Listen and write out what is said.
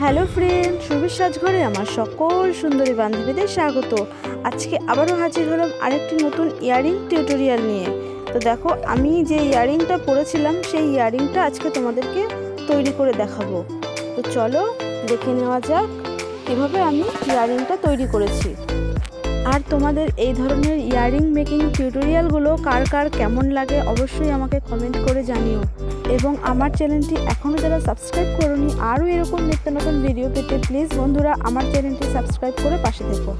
Hello friend সুবিশ্বাস ঘরে আমার সকল সুন্দরী বান্ধবীদের স্বাগত। আজকে আবারও হাজির হলাম আরেকটি নতুন ইয়ারিং টিউটোরিয়াল নিয়ে। তো দেখো, আমি যে ইয়ারিংটা পরেছিলাম সেই ইয়ারিংটা আজকে তোমাদেরকে তৈরি করে দেখাবো। তো চলো দেখে নেওয়া যাক কীভাবে আমি ইয়ারিংটা তৈরি করেছি। আর তোমাদের এই ধরনের ইয়ারিং মেকিং টিউটোরিয়ালগুলো কার কার কেমন লাগে অবশ্যই আমাকে কমেন্ট করে জানিও। এবং আমার চ্যানেলটি এখনও যারা সাবস্ক্রাইব করনি, আরও এরকম নিত্য নতুন ভিডিও পেতে প্লিজ বন্ধুরা আমার চ্যানেলটি সাবস্ক্রাইব করে পাশে থেকো।